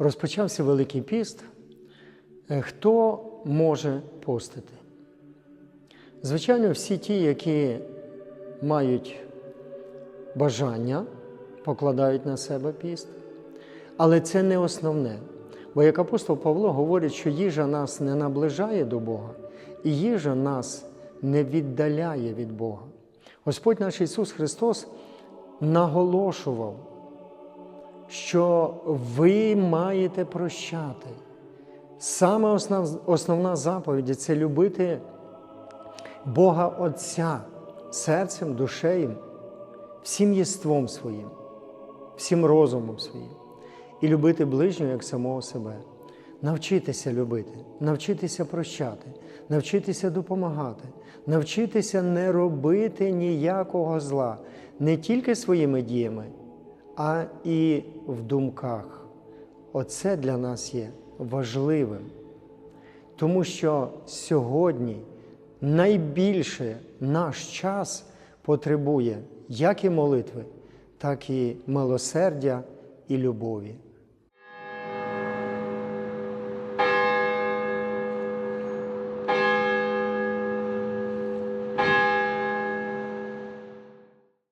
Розпочався Великий піст. Е, Хто може постити? Звичайно, всі ті, які мають бажання, покладають на себе піст. Але це не основне. Бо як апостол Павло говорить, що їжа нас не наближає до Бога, і їжа нас не віддаляє від Бога. Господь наш Ісус Христос наголошував, що ви маєте прощати. Саме основ- основна заповідь це любити Бога Отця серцем, душею, всім єством своїм, всім розумом своїм і любити ближнього як самого себе. Навчитися любити, навчитися прощати, навчитися допомагати, навчитися не робити ніякого зла не тільки своїми діями, а і в думках. Оце для нас є важливим. Тому що сьогодні найбільше наш час потребує як і молитви, так і милосердя і любові.